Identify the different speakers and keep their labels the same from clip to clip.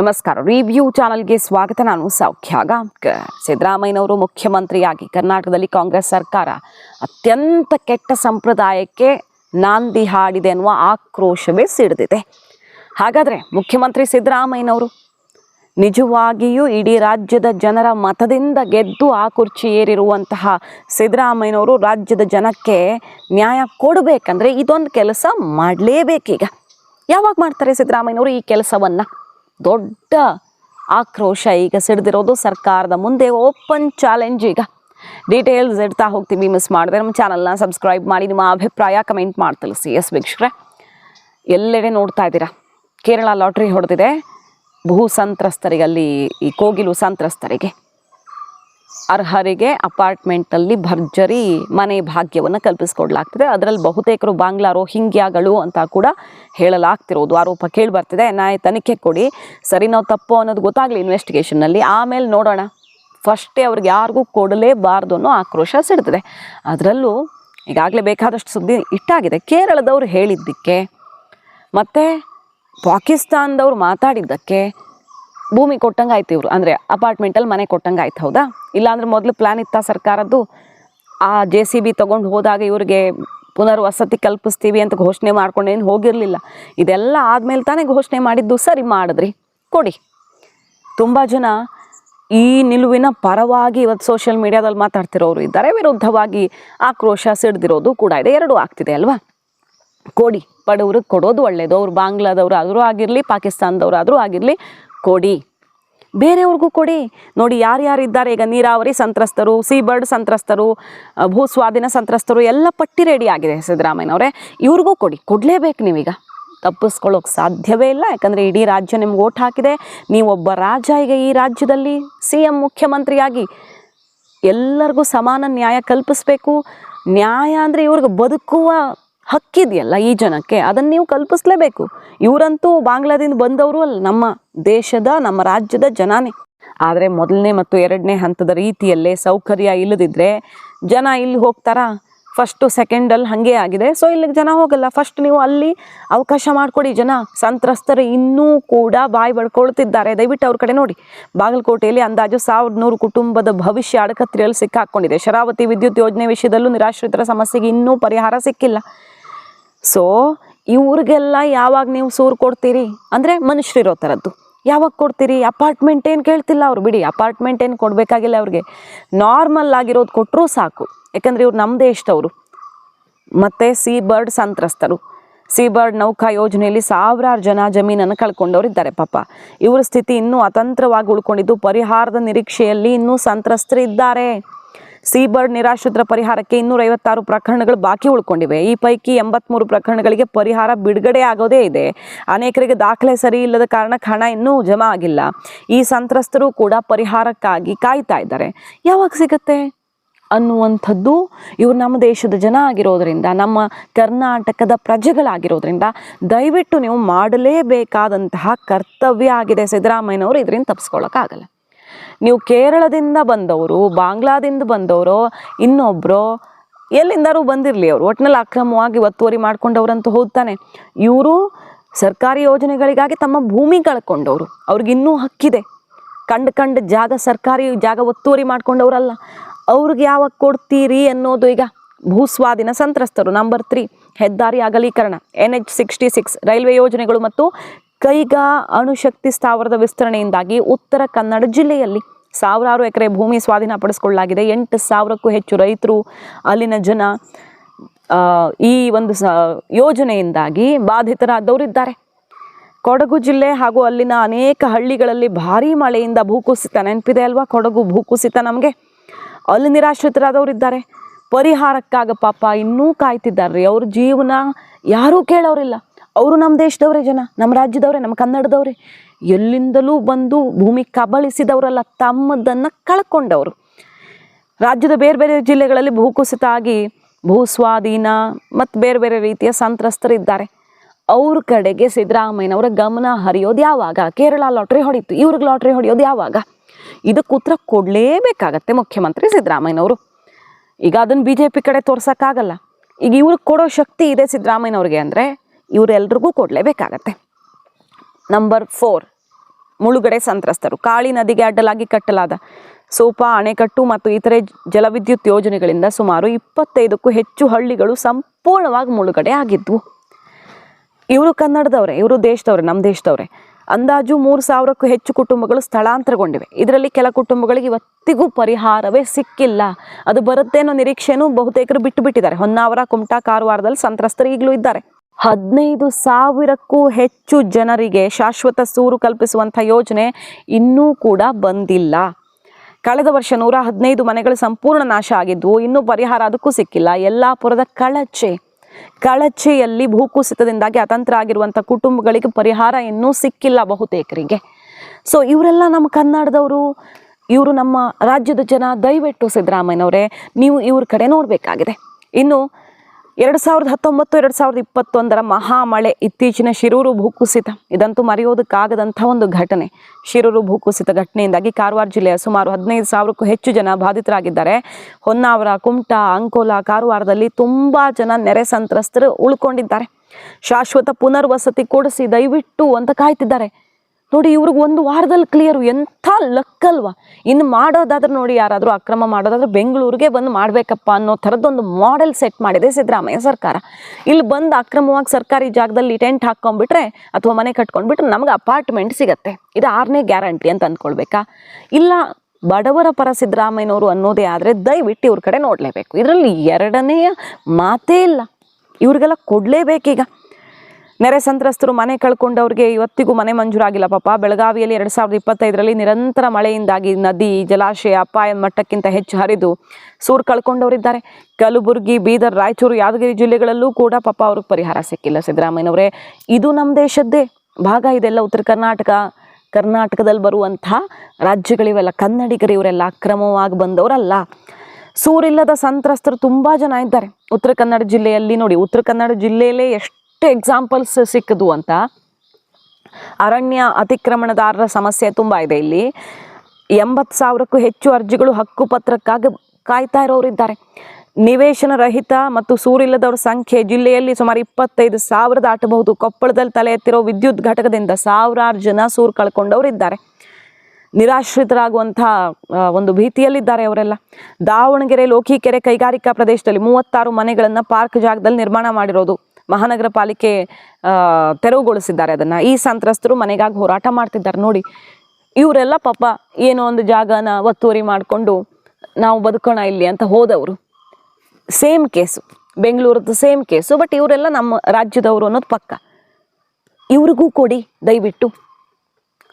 Speaker 1: ನಮಸ್ಕಾರ. ರಿವ್ಯೂ ಚಾನಲ್ಗೆ ಸ್ವಾಗತ. ನಾನು ಸೌಖ್ಯ ಗಾಂವ್ಕರ್ ಸಿದ್ದರಾಮಯ್ಯನವರು ಮುಖ್ಯಮಂತ್ರಿಯಾಗಿ ಕರ್ನಾಟಕದಲ್ಲಿ ಕಾಂಗ್ರೆಸ್ ಸರ್ಕಾರ ಅತ್ಯಂತ ಕೆಟ್ಟ ಸಂಪ್ರದಾಯಕ್ಕೆ ನಾಂದಿ ಹಾಡಿದೆ ಅನ್ನುವ ಆಕ್ರೋಶವೇ ಸಿಡಿದಿದೆ. ಹಾಗಾದರೆ ಮುಖ್ಯಮಂತ್ರಿ ಸಿದ್ದರಾಮಯ್ಯನವರು ನಿಜವಾಗಿಯೂ ಇಡೀ ರಾಜ್ಯದ ಜನರ ಮತದಿಂದ ಗೆದ್ದು ಆ ಕುರ್ಚಿ ಏರಿರುವಂತಹ ಸಿದ್ದರಾಮಯ್ಯನವರು ರಾಜ್ಯದ ಜನಕ್ಕೆ ನ್ಯಾಯ ಕೊಡಬೇಕಂದ್ರೆ ಇದೊಂದು ಕೆಲಸ ಮಾಡಲೇಬೇಕೀಗ. ಯಾವಾಗ ಮಾಡ್ತಾರೆ ಸಿದ್ದರಾಮಯ್ಯನವರು ಈ ಕೆಲಸವನ್ನು? ದೊಡ್ಡ ಆಕ್ರೋಶ ಈಗ ಸಿಡಿದಿರೋದು ಸರ್ಕಾರದ ಮುಂದೆ ಓಪನ್ ಚಾಲೆಂಜ್ ಈಗ. ಡೀಟೇಲ್ಸ್ ಇಡ್ತಾ ಹೋಗ್ತೀವಿ ಮಿಸ್ ಮಾಡಿದೆ. ನಮ್ಮ ಚಾನಲ್ನ ಸಬ್ಸ್ಕ್ರೈಬ್ ಮಾಡಿ, ನಿಮ್ಮ ಅಭಿಪ್ರಾಯ ಕಮೆಂಟ್ ಮಾಡಿ ತಿಳಿಸಿ ಎಸ್ ವೀಕ್ಷಕರೇ. ಎಲ್ಲೆಡೆ ನೋಡ್ತಾ ಇದ್ದೀರಾ? ಕೇರಳ ಲಾಟ್ರಿ ಹೊಡೆದಿದೆ. ಭೂ ಸಂತ್ರಸ್ತರಿಗೆ ಅಲ್ಲಿ ಈ ಕೋಗಿಲು ಸಂತ್ರಸ್ತರಿಗೆ. ಅರ್ಹರಿಗೆ ಅಪಾರ್ಟ್ಮೆಂಟಲ್ಲಿ ಭರ್ಜರಿ ಮನೆ ಭಾಗ್ಯವನ್ನು ಕಲ್ಪಿಸಿಕೊಡ್ಲಾಗ್ತಿದೆ. ಅದರಲ್ಲಿ ಬಹುತೇಕರು ಬಾಂಗ್ಲಾ ರೋಹಿಂಗ್ಯಾಗಳು ಅಂತ ಕೂಡ ಹೇಳಲಾಗ್ತಿರೋದು. ಆರೋಪ ಕೇಳಿ ಬರ್ತಿದೆ. ನ್ಯಾಯ ತನಿಖೆ ಕೊಡಿ. ಸರಿ, ನಾವು ತಪ್ಪು ಅನ್ನೋದು ಗೊತ್ತಾಗಲಿ ಇನ್ವೆಸ್ಟಿಗೇಷನ್ನಲ್ಲಿ ಆಮೇಲೆ ನೋಡೋಣ. ಫಸ್ಟೇ ಅವ್ರಿಗೆ ಯಾರಿಗೂ ಕೊಡಲೇಬಾರ್ದು ಅನ್ನೋ ಆಕ್ರೋಶ ಸಿಡ್ತದೆ. ಅದರಲ್ಲೂ ಈಗಾಗಲೇ ಬೇಕಾದಷ್ಟು ಸುದ್ದಿ ಇಟ್ಟಾಗಿದೆ. ಕೇರಳದವ್ರು ಹೇಳಿದ್ದಕ್ಕೆ, ಮತ್ತು ಪಾಕಿಸ್ತಾನದವ್ರು ಮಾತಾಡಿದ್ದಕ್ಕೆ ಭೂಮಿ ಕೊಟ್ಟಂಗೆ ಆಯ್ತು ಇವರು. ಅಂದರೆ ಅಪಾರ್ಟ್ಮೆಂಟಲ್ಲಿ ಮನೆ ಕೊಟ್ಟಂಗೆ ಆಯ್ತು, ಹೌದಾ? ಇಲ್ಲಾಂದ್ರೆ ಮೊದಲು ಪ್ಲ್ಯಾನ್ ಇತ್ತ ಸರ್ಕಾರದ್ದು? ಆ ಜೆ ಸಿ ಬಿ ತೊಗೊಂಡು ಹೋದಾಗ ಇವ್ರಿಗೆ ಪುನರ್ವಸತಿ ಕಲ್ಪಿಸ್ತೀವಿ ಅಂತ ಘೋಷಣೆ ಮಾಡ್ಕೊಂಡೇನು ಹೋಗಿರಲಿಲ್ಲ. ಇದೆಲ್ಲ ಆದಮೇಲೆ ತಾನೇ ಘೋಷಣೆ ಮಾಡಿದ್ದು. ಸರಿ ಮಾಡಿದ್ರಿ, ಕೊಡಿ. ತುಂಬ ಜನ ಈ ನಿಲುವಿನ ಪರವಾಗಿ ಇವತ್ತು ಸೋಷಿಯಲ್ ಮೀಡಿಯಾದಲ್ಲಿ ಮಾತಾಡ್ತಿರೋರು ಇದ್ದಾರೆ. ವಿರುದ್ಧವಾಗಿ ಆಕ್ರೋಶ ಸಿಡ್ದಿರೋದು ಕೂಡ ಇದೆ. ಎರಡೂ ಆಗ್ತಿದೆ ಅಲ್ವಾ? ಕೊಡಿ. ಬಡವ್ರಿಗೆ ಕೊಡೋದು ಒಳ್ಳೆಯದು ಅವ್ರು ಬಾಂಗ್ಲಾದವ್ರು ಆದರೂ ಆಗಿರಲಿ ಪಾಕಿಸ್ತಾನದವ್ರು ಆದರೂ ಆಗಿರಲಿ ಕೊಡಿ. ಬೇರೆಯವ್ರಿಗೂ ಕೊಡಿ. ನೋಡಿ ಯಾರ್ಯಾರಿದ್ದಾರೆ ಈಗ ನೀರಾವರಿ ಸಂತ್ರಸ್ತರು, ಸೀಬರ್ಡ್ ಸಂತ್ರಸ್ತರು ಭೂ ಸ್ವಾಧೀನ ಸಂತ್ರಸ್ತರು ಎಲ್ಲ ಪಟ್ಟಿ ರೆಡಿ ಆಗಿದೆ ಸಿದ್ದರಾಮಯ್ಯನವರೇ. ಇವ್ರಿಗೂ ಕೊಡಿ. ಕೊಡಲೇಬೇಕು ನೀವೀಗ. ತಪ್ಪಿಸ್ಕೊಳ್ಳೋಕೆ ಸಾಧ್ಯವೇ ಇಲ್ಲ. ಯಾಕಂದರೆ ಇಡೀ ರಾಜ್ಯ ನಿಮ್ಗೆ ಓಟ್ ಹಾಕಿದೆ. ನೀವೊಬ್ಬ ರಾಜ ಈಗ ಈ ರಾಜ್ಯದಲ್ಲಿ ಸಿ ಎಂ ಮುಖ್ಯಮಂತ್ರಿಯಾಗಿ. ಎಲ್ಲರಿಗೂ ಸಮಾನ ನ್ಯಾಯ ಕಲ್ಪಿಸ್ಬೇಕು. ನ್ಯಾಯ ಅಂದರೆ ಇವ್ರಿಗೆ ಬದುಕುವ ಹಕ್ಕಿದೆಯಲ್ಲ ಈ ಜನಕ್ಕೆ? ಅದನ್ನು ನೀವು ಕಲ್ಪಿಸ್ಲೇಬೇಕು. ಇವರಂತೂ ಬಾಂಗ್ಲಾದಿಂದ ಬಂದವರು ಅಲ್ಲ, ನಮ್ಮ ದೇಶದ, ನಮ್ಮ ರಾಜ್ಯದ ಜನಾನೇ. ಆದರೆ ಮೊದಲನೇ ಮತ್ತು ಎರಡನೇ ಹಂತದ ರೀತಿಯಲ್ಲೇ ಸೌಕರ್ಯ ಇಲ್ಲದಿದ್ದರೆ ಜನ ಇಲ್ಲಿ ಹೋಗ್ತಾರಾ? ಫಸ್ಟು ಸೆಕೆಂಡಲ್ಲಿ ಹಾಗೆ ಆಗಿದೆ. ಸೊ ಇಲ್ಲಿಗೆ ಜನ ಹೋಗಲ್ಲ. ಫಸ್ಟ್ ನೀವು ಅಲ್ಲಿ ಅವಕಾಶ ಮಾಡಿಕೊಡಿ ಜನ. ಸಂತ್ರಸ್ತರು ಇನ್ನೂ ಕೂಡ ಬಾಯಿ ಬಡ್ಕೊಳ್ತಿದ್ದಾರೆ. ದಯವಿಟ್ಟು ಅವ್ರ ಕಡೆ ನೋಡಿ. ಬಾಗಲಕೋಟೆಯಲ್ಲಿ ಅಂದಾಜು ಸಾವಿರದ ನೂರು ಕುಟುಂಬದ ಭವಿಷ್ಯ ಅಡಕತ್ರಿಯಲ್ಲಿ ಸಿಕ್ಕಾಕೊಂಡಿದೆ. ಶರಾವತಿ ವಿದ್ಯುತ್ ಯೋಜನೆ ವಿಷಯದಲ್ಲೂ ನಿರಾಶ್ರಿತರ ಸಮಸ್ಯೆಗೆ ಇನ್ನೂ ಪರಿಹಾರ ಸಿಕ್ಕಿಲ್ಲ. ಸೊ ಇವ್ರಿಗೆಲ್ಲ ಯಾವಾಗ ನೀವು ಸೂರು ಕೊಡ್ತೀರಿ? ಅಂದರೆ ಮನುಷ್ಯರಿರೋ ಥರದ್ದು. ಯಾವಾಗ ಕೊಡ್ತೀರಿ? ಅಪಾರ್ಟ್ಮೆಂಟ್ ಏನು ಕೇಳ್ತಿಲ್ಲ ಅವ್ರು. ಬಿಡಿ, ಅಪಾರ್ಟ್ಮೆಂಟ್ ಏನು ಕೊಡಬೇಕಾಗಿಲ್ಲ ಅವ್ರಿಗೆ. ನಾರ್ಮಲ್ ಆಗಿರೋದು ಕೊಟ್ಟರೂ ಸಾಕು. ಯಾಕಂದರೆ ಇವ್ರು ನಮ್ಮ ದೇಶದವರು ಮತ್ತು ಸೀ ಬರ್ಡ್ ಸಂತ್ರಸ್ತರು. ಸೀ ಬರ್ಡ್ ನೌಕಾ ಯೋಜನೆಯಲ್ಲಿ ಸಾವಿರಾರು ಜನ ಜಮೀನನ್ನು ಕಳ್ಕೊಂಡವ್ರು ಇದ್ದಾರೆ ಪಾಪ. ಇವರ ಸ್ಥಿತಿ ಇನ್ನೂ ಅತಂತ್ರವಾಗಿ ಉಳ್ಕೊಂಡಿದ್ದು, ಪರಿಹಾರದ ನಿರೀಕ್ಷೆಯಲ್ಲಿ ಇನ್ನೂ ಸಂತ್ರಸ್ತರು ಇದ್ದಾರೆ ಸಿ ಬರ್ಡ್ ನಿರಾಶ್ರಿತರ ಪರಿಹಾರಕ್ಕೆ ಇನ್ನೂರ ಐವತ್ತಾರು ಪ್ರಕರಣಗಳು ಬಾಕಿ ಉಳ್ಕೊಂಡಿವೆ. ಈ ಪೈಕಿ ಎಂಬತ್ಮೂರು ಪ್ರಕರಣಗಳಿಗೆ ಪರಿಹಾರ ಬಿಡುಗಡೆ ಆಗೋದೇ ಇದೆ. ಅನೇಕರಿಗೆ ದಾಖಲೆ ಸರಿ ಇಲ್ಲದ ಕಾರಣಕ್ಕೆ ಹಣ ಇನ್ನೂ ಜಮಾ ಆಗಿಲ್ಲ. ಈ ಸಂತ್ರಸ್ತರು ಕೂಡ ಪರಿಹಾರಕ್ಕಾಗಿ ಕಾಯ್ತಾ ಇದ್ದಾರೆ. ಯಾವಾಗ ಸಿಗುತ್ತೆ ಅನ್ನುವಂಥದ್ದು ಇವರು ನಮ್ಮ ದೇಶದ ಜನ ಆಗಿರೋದ್ರಿಂದ, ನಮ್ಮ ಕರ್ನಾಟಕದ ಪ್ರಜೆಗಳಾಗಿರೋದ್ರಿಂದ ದಯವಿಟ್ಟು ನೀವು ಮಾಡಲೇಬೇಕಾದಂತಹ ಕರ್ತವ್ಯ ಆಗಿದೆ ಸಿದ್ದರಾಮಯ್ಯನವರು. ಇದರಿಂದ ತಪ್ಪಿಸ್ಕೊಳ್ಳೋಕ್ಕಾಗಲ್ಲ ನೀವು ಕೇರಳದಿಂದ ಬಂದವರು, ಬಾಂಗ್ಲಾದಿಂದ ಬಂದವರು ಇನ್ನೊಬ್ಬರು ಎಲ್ಲಿಂದಾರು ಬಂದಿರಲಿ ಅವರು. ಒಟ್ಟಿನಲ್ಲಿ ಅಕ್ರಮವಾಗಿ ಒತ್ತುವರಿ ಮಾಡ್ಕೊಂಡವ್ರಂತೂ ಹೋಗ್ತಾನೆ. ಇವರು ಸರ್ಕಾರಿ ಯೋಜನೆಗಳಿಗಾಗಿ ತಮ್ಮ ಭೂಮಿ ಕಳ್ಕೊಂಡವರು. ಅವ್ರಿಗೆ ಇನ್ನೂ ಹಕ್ಕಿದೆ. ಕಂಡು ಕಂಡು ಜಾಗ ಸರ್ಕಾರಿ ಜಾಗ ಒತ್ತುವರಿ ಮಾಡ್ಕೊಂಡವರಲ್ಲ. ಅವ್ರಿಗೆ ಯಾವಾಗ ಕೊಡ್ತೀರಿ ಅನ್ನೋದು ಈಗ ಭೂಸ್ವಾಧೀನ ಸಂತ್ರಸ್ತರು. ನಂಬರ್ ತ್ರೀ, ಹೆದ್ದಾರಿ ಅಗಲೀಕರಣ N H sixty six railway ಯೋಜನೆಗಳು ಮತ್ತು ಕೈಗಾ ಅಣುಶಕ್ತಿ ಸ್ಥಾವರದ ವಿಸ್ತರಣೆಯಿಂದಾಗಿ ಉತ್ತರ ಕನ್ನಡ ಜಿಲ್ಲೆಯಲ್ಲಿ ಸಾವಿರಾರು ಎಕರೆ ಭೂಮಿ ಸ್ವಾಧೀನಪಡಿಸಿಕೊಳ್ಳಲಾಗಿದೆ. ಎಂಟು ಸಾವಿರಕ್ಕೂ ಹೆಚ್ಚು ರೈತರು ಅಲ್ಲಿನ ಜನ ಈ ಒಂದು ಯೋಜನೆಯಿಂದಾಗಿ ಬಾಧಿತರಾದವರಿದ್ದಾರೆ. ಕೊಡಗು ಜಿಲ್ಲೆ ಹಾಗೂ ಅಲ್ಲಿನ ಅನೇಕ ಹಳ್ಳಿಗಳಲ್ಲಿ ಭಾರೀ ಮಳೆಯಿಂದ ಭೂಕುಸಿತ ನೆನಪಿದೆ ಅಲ್ವಾ? ಕೊಡಗು ಭೂಕುಸಿತ ನಮಗೆ. ಅಲ್ಲಿ ನಿರಾಶ್ರಿತರಾದವರಿದ್ದಾರೆ. ಪರಿಹಾರಕ್ಕಾಗ ಪಾಪ ಇನ್ನೂ ಕಾಯ್ತಿದ್ದಾರೆ. ಅವ್ರ ಜೀವನ ಯಾರೂ ಕೇಳೋರಿಲ್ಲ. ಅವರು ನಮ್ಮ ದೇಶದವರೇ ಜನ, ನಮ್ಮ ರಾಜ್ಯದವರೇ, ನಮ್ಮ ಕನ್ನಡದವರೇ. ಎಲ್ಲಿಂದಲೂ ಬಂದು ಭೂಮಿ ಕಬಳಿಸಿದವರಲ್ಲ, ತಮ್ಮದನ್ನು ಕಳ್ಕೊಂಡವರು. ರಾಜ್ಯದ ಬೇರೆ ಬೇರೆ ಜಿಲ್ಲೆಗಳಲ್ಲಿ ಭೂಕುಸಿತ ಆಗಿ ಭೂಸ್ವಾಧೀನ ಮತ್ತು ಬೇರೆ ಬೇರೆ ರೀತಿಯ ಸಂತ್ರಸ್ತರಿದ್ದಾರೆ ಅವ್ರ ಕಡೆಗೆ ಸಿದ್ದರಾಮಯ್ಯನವರ ಗಮನ ಹರಿಯೋದು ಯಾವಾಗ? ಕೇರಳ ಲಾಟ್ರಿ ಹೊಡೀತು, ಇವ್ರಿಗೆ ಲಾಟ್ರಿ ಹೊಡೆಯೋದು ಯಾವಾಗ? ಇದಕ್ಕೆ ಉತ್ತರ ಕೊಡಲೇಬೇಕಾಗತ್ತೆ ಮುಖ್ಯಮಂತ್ರಿ ಸಿದ್ದರಾಮಯ್ಯನವರು. ಈಗ ಅದನ್ನು ಬಿ ಜೆ ಪಿ ಕಡೆ ತೋರ್ಸೋಕ್ಕಾಗಲ್ಲ. ಈಗ ಇವ್ರಿಗೆ ಕೊಡೋ ಶಕ್ತಿ ಇದೆ ಸಿದ್ದರಾಮಯ್ಯನವ್ರಿಗೆ ಅಂದರೆ ಇವರೆಲ್ರಿಗೂ ಕೊಡಲೇಬೇಕಾಗತ್ತೆ. ನಂಬರ್ ಫೋರ್ ಮುಳುಗಡೆ ಸಂತ್ರಸ್ತರು. ಕಾಳಿ ನದಿಗೆ ಅಡ್ಡಲಾಗಿ ಕಟ್ಟಲಾದ ಸೋಪಾ, ಅಣೆಕಟ್ಟು ಮತ್ತು ಇತರೆ ಜಲವಿದ್ಯುತ್ ಯೋಜನೆಗಳಿಂದ ಸುಮಾರು ಇಪ್ಪತ್ತೈದಕ್ಕೂ ಹೆಚ್ಚು ಹಳ್ಳಿಗಳು ಸಂಪೂರ್ಣವಾಗಿ ಮುಳುಗಡೆ ಆಗಿದ್ವು. ಇವರು ಕನ್ನಡದವರೇ, ಇವರು ದೇಶದವ್ರೆ ನಮ್ಮ ದೇಶದವ್ರೆ. ಅಂದಾಜು ಮೂರು ಸಾವಿರಕ್ಕೂ ಹೆಚ್ಚು ಕುಟುಂಬಗಳು ಸ್ಥಳಾಂತರಗೊಂಡಿವೆ. ಇದರಲ್ಲಿ ಕೆಲ ಕುಟುಂಬಗಳಿಗೆ ಇವತ್ತಿಗೂ ಪರಿಹಾರವೇ ಸಿಕ್ಕಿಲ್ಲ. ಅದು ಬರುತ್ತೆ ಅನ್ನೋ ನಿರೀಕ್ಷೆನೂ ಬಹುತೇಕರು ಬಿಟ್ಟು ಬಿಟ್ಟಿದ್ದಾರೆ. ಹೊನ್ನಾವರ, ಕುಮಟಾ, ಕಾರವಾರದಲ್ಲಿ ಸಂತ್ರಸ್ತರು ಈಗಲೂ ಇದ್ದಾರೆ. ಹದಿನೈದು ಸಾವಿರಕ್ಕೂ ಹೆಚ್ಚು ಜನರಿಗೆ ಶಾಶ್ವತ ಸೂರು ಕಲ್ಪಿಸುವಂಥ ಯೋಜನೆ ಇನ್ನೂ ಕೂಡ ಬಂದಿಲ್ಲ. ಕಳೆದ ವರ್ಷ ನೂರ ಹದಿನೈದು ಮನೆಗಳು ಸಂಪೂರ್ಣ ನಾಶ ಆಗಿದ್ವು. ಇನ್ನೂ ಪರಿಹಾರ ಅದಕ್ಕೂ ಸಿಕ್ಕಿಲ್ಲ. ಯಲ್ಲಾಪುರದ ಕಳಚೆ, ಕಳಚೆಯಲ್ಲಿ ಭೂಕುಸಿತದಿಂದಾಗಿ ಅತಂತ್ರ ಆಗಿರುವಂಥ ಕುಟುಂಬಗಳಿಗೆ ಪರಿಹಾರ ಇನ್ನೂ ಸಿಕ್ಕಿಲ್ಲ ಬಹುತೇಕರಿಗೆ. ಸೊ ಇವರೆಲ್ಲ ನಮ್ಮ ಕನ್ನಡದವರು, ಇವರು ನಮ್ಮ ರಾಜ್ಯದ ಜನ, ದಯವಿಟ್ಟು ಸಿದ್ದರಾಮಯ್ಯನವರೇ, ನೀವು ಇವ್ರ ಕಡೆ ನೋಡಬೇಕಾಗಿದೆ. ಇನ್ನು ಎರಡು ಸಾವಿರದ ಹತ್ತೊಂಬತ್ತು, ಎರಡು ಸಾವಿರದ ಇಪ್ಪತ್ತೊಂದರ ಮಹಾಮಳೆ ಇತ್ತೀಚಿನ ಶಿರೂರು ಭೂಕುಸಿತ. ಇದಂತೂ ಮರೆಯೋದಕ್ಕಾಗದಂಥ ಒಂದು ಘಟನೆ. ಶಿರೂರು ಭೂಕುಸಿತ ಘಟನೆಯಿಂದಾಗಿ ಕಾರವಾರ ಜಿಲ್ಲೆಯ ಸುಮಾರು ಹದಿನೈದು ಸಾವಿರಕ್ಕೂ ಹೆಚ್ಚು ಜನ ಬಾಧಿತರಾಗಿದ್ದಾರೆ. ಹೊನ್ನಾವರ, ಕುಮಟಾ, ಅಂಕೋಲ ಕಾರವಾರದಲ್ಲಿ ತುಂಬ ಜನ ನೆರೆ ಸಂತ್ರಸ್ತರು ಉಳ್ಕೊಂಡಿದ್ದಾರೆ. ಶಾಶ್ವತ ಪುನರ್ವಸತಿ ಕೊಡಿಸಿ ದಯವಿಟ್ಟು ಅಂತ ಕಾಯ್ತಿದ್ದಾರೆ. ನೋಡಿ, ಇವ್ರಿಗೆ ಒಂದು ವಾರದಲ್ಲಿ ಕ್ಲಿಯರು ಎಂಥ ಲಕ್ಕಲ್ವಾ? ಇನ್ನು ಮಾಡೋದಾದ್ರೆ ನೋಡಿ, ಯಾರಾದರೂ ಅಕ್ರಮ ಮಾಡೋದಾದ್ರೆ ಬೆಂಗಳೂರಿಗೆ ಬಂದು ಮಾಡಬೇಕಪ್ಪ ಅನ್ನೋ ಥರದ್ದೊಂದು ಮಾಡೆಲ್ ಸೆಟ್ ಮಾಡಿದೆ ಸಿದ್ದರಾಮಯ್ಯ ಸರ್ಕಾರ. ಇಲ್ಲಿ ಬಂದು ಅಕ್ರಮವಾಗಿ ಸರ್ಕಾರಿ ಜಾಗದಲ್ಲಿ ಟೆಂಟ್ ಹಾಕ್ಕೊಂಡ್ಬಿಟ್ರೆ ಅಥವಾ ಮನೆ ಕಟ್ಕೊಂಡ್ಬಿಟ್ರೆ ನಮಗೆ ಅಪಾರ್ಟ್ಮೆಂಟ್ ಸಿಗತ್ತೆ. ಇದು ಆರನೇ ಗ್ಯಾರಂಟಿ ಅಂತ ಅಂದ್ಕೊಳ್ಬೇಕಾ ಇಲ್ಲ, ಬಡವರ ಪರ ಸಿದ್ದರಾಮಯ್ಯನವರು ಅನ್ನೋದೇ ಆದರೆ ದಯವಿಟ್ಟು ಇವ್ರ ಕಡೆ ನೋಡಲೇಬೇಕು. ಇದರಲ್ಲಿ ಎರಡನೆಯ ಮಾತೇ ಇಲ್ಲ. ಇವ್ರಿಗೆಲ್ಲ ಕೊಡಲೇಬೇಕೀಗ. ನೆರೆ ಸಂತ್ರಸ್ತರು ಮನೆ ಕಳ್ಕೊಂಡವ್ರಿಗೆ ಇವತ್ತಿಗೂ ಮನೆ ಮಂಜೂರಾಗಿಲ್ಲ ಪಾಪ. ಬೆಳಗಾವಿಯಲ್ಲಿ ಎರಡು ಸಾವಿರದ ಇಪ್ಪತ್ತೈದರಲ್ಲಿ ನಿರಂತರ ಮಳೆಯಿಂದಾಗಿ ನದಿ, ಜಲಾಶಯ, ಅಪಾಯ ಮಟ್ಟಕ್ಕಿಂತ ಹೆಚ್ಚು ಹರಿದು ಸೂರು ಕಳ್ಕೊಂಡವರಿದ್ದಾರೆ. ಕಲಬುರಗಿ, ಬೀದರ್, ರಾಯಚೂರು, ಯಾದಗಿರಿ ಜಿಲ್ಲೆಗಳಲ್ಲೂ ಕೂಡ ಪಾಪ ಅವ್ರಿಗೆ ಪರಿಹಾರ ಸಿಕ್ಕಿಲ್ಲ ಸಿದ್ದರಾಮಯ್ಯನವರೇ. ಇದು ನಮ್ಮ ದೇಶದ್ದೇ ಭಾಗ, ಇದೆಲ್ಲ ಉತ್ತರ ಕರ್ನಾಟಕ, ಕರ್ನಾಟಕದಲ್ಲಿ ಬರುವಂಥ ರಾಜ್ಯಗಳಿವೆಲ್ಲ. ಕನ್ನಡಿಗರು ಇವರೆಲ್ಲ ಅಕ್ರಮವಾಗಿ ಬಂದವರಲ್ಲ. ಸೂರಿಲ್ಲದ ಸಂತ್ರಸ್ತರು ತುಂಬ ಜನ ಇದ್ದಾರೆ. ಉತ್ತರ ಕನ್ನಡ ಜಿಲ್ಲೆಯಲ್ಲಿ ನೋಡಿ, ಉತ್ತರ ಕನ್ನಡ ಜಿಲ್ಲೆಯಲ್ಲೇ ಎಷ್ಟು ಎಕ್ಸಾಂಪಲ್ಸ್ ಸಿಕ್ಕದು ಅಂತ. ಅರಣ್ಯ ಅತಿಕ್ರಮಣದಾರರ ಸಮಸ್ಯೆ ತುಂಬ ಇದೆ ಇಲ್ಲಿ. ಎಂಬತ್ತು ಸಾವಿರಕ್ಕೂ ಹೆಚ್ಚು ಅರ್ಜಿಗಳು ಹಕ್ಕುಪತ್ರಕ್ಕಾಗಿ ಕಾಯ್ತಾ ಇರೋರಿದ್ದಾರೆ ನಿವೇಶನ ರಹಿತ ಮತ್ತು ಸೂರಿಲ್ಲದವರ ಸಂಖ್ಯೆ ಜಿಲ್ಲೆಯಲ್ಲಿ ಸುಮಾರು ಇಪ್ಪತ್ತೈದು ಸಾವಿರ ದಾಟಬಹುದು. ಕೊಪ್ಪಳದಲ್ಲಿ ತಲೆ ಎತ್ತಿರೋ ವಿದ್ಯುತ್ ಘಟಕದಿಂದ ಸಾವಿರಾರು ಜನ ಸೂರು ಕಳ್ಕೊಂಡವರಿದ್ದಾರೆ ನಿರಾಶ್ರಿತರಾಗುವಂಥ ಒಂದು ಭೀತಿಯಲ್ಲಿದ್ದಾರೆ ಅವರೆಲ್ಲ. ದಾವಣಗೆರೆ ಲೋಕಿಕೆರೆ ಕೈಗಾರಿಕಾ ಪ್ರದೇಶದಲ್ಲಿ ಮೂವತ್ತಾರು ಮನೆಗಳನ್ನು ಪಾರ್ಕ್ ಜಾಗದಲ್ಲಿ ನಿರ್ಮಾಣ ಮಾಡಿರೋದು. ಮಹಾನಗರ ಪಾಲಿಕೆ ತೆರವುಗೊಳಿಸಿದ್ದಾರೆ ಅದನ್ನು. ಈ ಸಂತ್ರಸ್ತರು ಮನೆಗಾಗಿ ಹೋರಾಟ ಮಾಡ್ತಿದ್ದಾರೆ. ನೋಡಿ, ಇವರೆಲ್ಲ ಪಾಪ ಏನೋ ಒಂದು ಜಾಗನ ಒತ್ತುವರಿ ಮಾಡಿಕೊಂಡು ನಾವು ಬದುಕೋಣ ಇಲ್ಲಿ ಅಂತ ಹೋದವರು. ಸೇಮ್ ಕೇಸು, ಬೆಂಗಳೂರದ್ದು ಸೇಮ್ ಕೇಸು, ಬಟ್ ಇವರೆಲ್ಲ ನಮ್ಮ ರಾಜ್ಯದವರು ಅನ್ನೋದು ಪಕ್ಕ. ಇವ್ರಿಗೂ ಕೊಡಿ, ದಯವಿಟ್ಟು.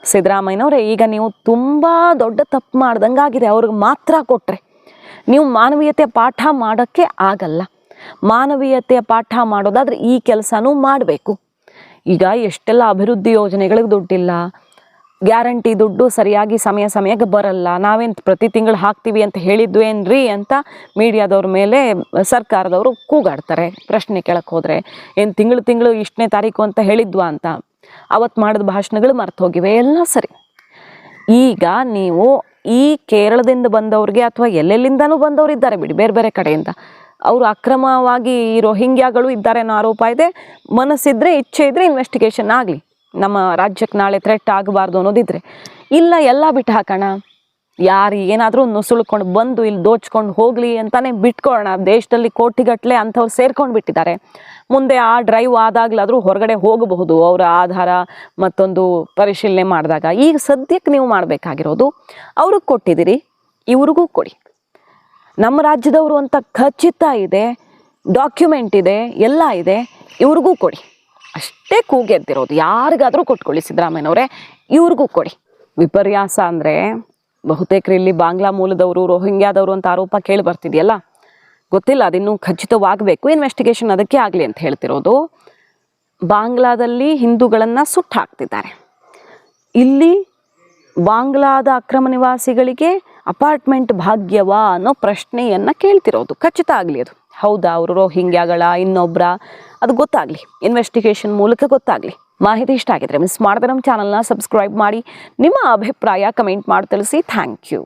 Speaker 1: ಸಿದ್ದರಾಮಯ್ಯನವರೇ, ಈಗ ನೀವು ತುಂಬ ದೊಡ್ಡ ತಪ್ಪು ಮಾಡ್ದಂಗೆ ಆಗಿದೆ ಅವ್ರಿಗೆ ಮಾತ್ರ ಕೊಟ್ಟರೆ ನೀವು ಮಾನವೀಯತೆ ಪಾಠ ಮಾಡೋಕ್ಕೆ ಆಗಲ್ಲ. ಮಾನವೀಯತೆಯ ಪಾಠ ಮಾಡೋದಾದ್ರೆ ಈ ಕೆಲಸನೂ ಮಾಡಬೇಕು. ಈಗ ಎಷ್ಟೆಲ್ಲ ಅಭಿವೃದ್ಧಿ ಯೋಜನೆಗಳಿಗೆ ದುಡ್ಡಿಲ್ಲ, ಗ್ಯಾರಂಟಿ ದುಡ್ಡು ಸರಿಯಾಗಿ ಸಮಯ ಸಮಯಕ್ಕೆ ಬರಲ್ಲ ನಾವೇನು ಪ್ರತಿ ತಿಂಗಳು ಹಾಕ್ತೀವಿ ಅಂತ ಹೇಳಿದ್ವೇನ್ರಿ ಅಂತ ಮೀಡಿಯಾದವ್ರ ಮೇಲೆ ಸರ್ಕಾರದವರು ಕೂಗಾಡ್ತಾರೆ. ಪ್ರಶ್ನೆ ಕೇಳಕ್ಕೆ ಹೋದರೆ, ಏನು ತಿಂಗಳು ತಿಂಗಳು ಇಷ್ಟನೇ ತಾರೀಕು ಅಂತ ಹೇಳಿದ್ವಾ ಅಂತ. ಅವತ್ತು ಮಾಡಿದ ಭಾಷಣಗಳು ಮರ್ತು ಹೋಗಿವೆ, ಎಲ್ಲ ಸರಿ. ಈಗ ನೀವು ಈ ಕೇರಳದಿಂದ ಬಂದವ್ರಿಗೆ ಅಥವಾ ಎಲ್ಲೆಲ್ಲಿಂದನೂ ಬಂದವರು ಇದ್ದಾರೆ ಬಿಡಿ, ಬೇರೆ ಬೇರೆ ಕಡೆಯಿಂದ. ಅವರು ಅಕ್ರಮವಾಗಿ ರೋಹಿಂಗ್ಯಾಗಳು ಇದ್ದಾರೆ ಅನ್ನೋ ಆರೋಪ ಇದೆ. ಮನಸ್ಸಿದ್ರೆ, ಇಚ್ಛೆ ಇದ್ರೆ ಇನ್ವೆಸ್ಟಿಗೇಷನ್ ಆಗಲಿ. ನಮ್ಮ ರಾಜ್ಯಕ್ಕೆ ನಾಳೆ ಥ್ರೆಟ್ ಆಗಬಾರ್ದು ಅನ್ನೋದಿದ್ರೆ. ಇಲ್ಲ, ಎಲ್ಲ ಬಿಟ್ಟು ಹಾಕೋಣ. ಯಾರು, ಏನಾದರೂ ನುಸುಳ್ಕೊಂಡು ಬಂದು ಇಲ್ಲಿ ದೋಚ್ಕೊಂಡು ಹೋಗಲಿ ಅಂತಾನೆ ಬಿಟ್ಕೊಳ್ಳೋಣ ದೇಶದಲ್ಲಿ ಕೋಟಿಗಟ್ಟಲೆ ಅಂಥವ್ರು ಸೇರ್ಕೊಂಡು ಬಿಟ್ಟಿದ್ದಾರೆ. ಮುಂದೆ ಆ ಡ್ರೈವ್ ಆದಾಗಲಾದರೂ ಹೊರಗಡೆ ಹೋಗಬಹುದು. ಅವರ ಆಧಾರ ಮತ್ತೊಂದು ಪರಿಶೀಲನೆ ಮಾಡಿದಾಗ. ಈಗ ಸದ್ಯಕ್ಕೆ ನೀವು ಮಾಡಬೇಕಾಗಿರೋದು, ಅವ್ರಿಗೆ ಕೊಟ್ಟಿದ್ದೀರಿ, ಇವ್ರಿಗೂ ಕೊಡಿ. ನಮ್ಮ ರಾಜ್ಯದವರು ಅಂತ ಖಚಿತ ಇದೆ ಡಾಕ್ಯುಮೆಂಟ್ ಇದೆ, ಎಲ್ಲ ಇದೆ, ಇವ್ರಿಗೂ ಕೊಡಿ. ಅಷ್ಟೇ ಕೂಗೆದ್ದಿರೋದು ಯಾರಿಗಾದರೂ ಕೊಟ್ಕೊಳ್ಳಿ ಸಿದ್ದರಾಮಯ್ಯನವರೇ, ಇವ್ರಿಗೂ ಕೊಡಿ. ವಿಪರ್ಯಾಸ ಅಂದರೆ ಬಹುತೇಕರು ಇಲ್ಲಿ ಬಾಂಗ್ಲಾ ಮೂಲದವರು, ರೋಹಿಂಗ್ಯಾದವರು ಅಂತ ಆರೋಪ ಕೇಳಿ ಬರ್ತಿದೆಯಲ್ಲ? ಗೊತ್ತಿಲ್ಲ, ಅದಿನ್ನೂ ಖಚಿತವಾಗಬೇಕು. ಇನ್ವೆಸ್ಟಿಗೇಷನ್ ಅದಕ್ಕೆ ಆಗಲಿ ಅಂತ ಹೇಳ್ತಿರೋದು. ಬಾಂಗ್ಲಾದಲ್ಲಿ ಹಿಂದೂಗಳನ್ನು ಸುಟ್ಟು ಹಾಕ್ತಿದ್ದಾರೆ ಇಲ್ಲಿ ಬಾಂಗ್ಲಾದ ಅಕ್ರಮ ನಿವಾಸಿಗಳಿಗೆ ಅಪಾರ್ಟ್ಮೆಂಟ್ ಭಾಗ್ಯವಾ ಅನ್ನೋ ಪ್ರಶ್ನೆಯನ್ನು ಕೇಳ್ತಿರೋದು. ಖಚಿತ ಆಗಲಿ ಅದು. ಹೌದಾ, ಅವರು ರೋಹಿಂಗ್ಯಾಗಳ ಇನ್ನೊಬ್ಬರ ಅದು ಗೊತ್ತಾಗಲಿ. ಇನ್ವೆಸ್ಟಿಗೇಷನ್ ಮೂಲಕ ಗೊತ್ತಾಗಲಿ. ಮಾಹಿತಿ ಇಷ್ಟ ಆಗಿದ್ರೆ ಮಿಸ್ ಮಾಡಿದ್ರೆ ನಮ್ಮ ಚಾನಲ್ನ ಸಬ್ಸ್ಕ್ರೈಬ್ ಮಾಡಿ. ನಿಮ್ಮ ಅಭಿಪ್ರಾಯ ಕಮೆಂಟ್ ಮಾಡಿ ತಿಳಿಸಿ. Thank you